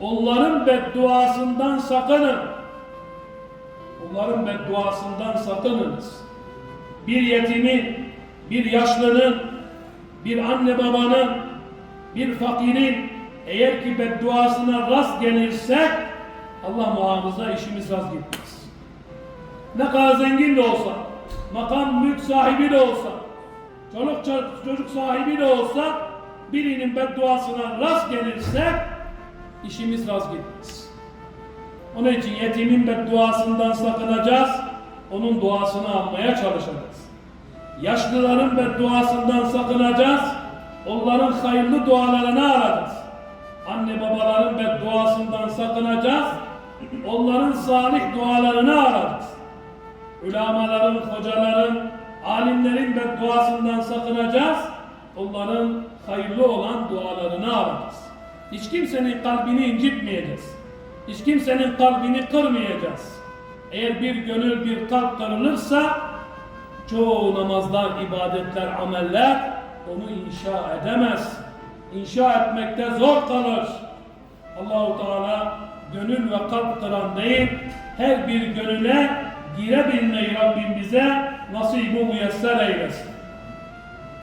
Onların bedduasından sakının. Onların bedduasından sakınınız. Bir yetimin, bir yaşlının, bir anne babanın, bir fakirin eğer ki bedduasına rast gelirse Allah muhafaza işimiz rast gitmez. Ne kadar zengin de olsa, makam mülk sahibi de olsa, çoluk ço- çocuk sahibi de olsa birinin bedduasına rast gelirse işimiz rast gitmez. Onun için yetimin bedduasından sakınacağız, onun duasını almaya çalışacağız. Yaşlıların bedduasından sakınacağız, onların hayırlı dualarını arayacağız. Anne babaların bedduasından sakınacağız, onların salih dualarını arayacağız. Ulamaların, hocaların, alimlerin bedduasından sakınacağız, onların hayırlı olan dualarını arayacağız. Hiç kimsenin kalbini incitmeyeceğiz. Hiç kimsenin kalbini kırmayacağız. Eğer bir gönül bir kalp kırılırsa çoğu namazlar, ibadetler, ameller onu inşa edemez. İnşa etmekte zor kalır. Allahu Teala gönül ve kalp kıran değil, her bir gönüle girebilmeyi Rabbim bize nasip-i müyesser eylesin.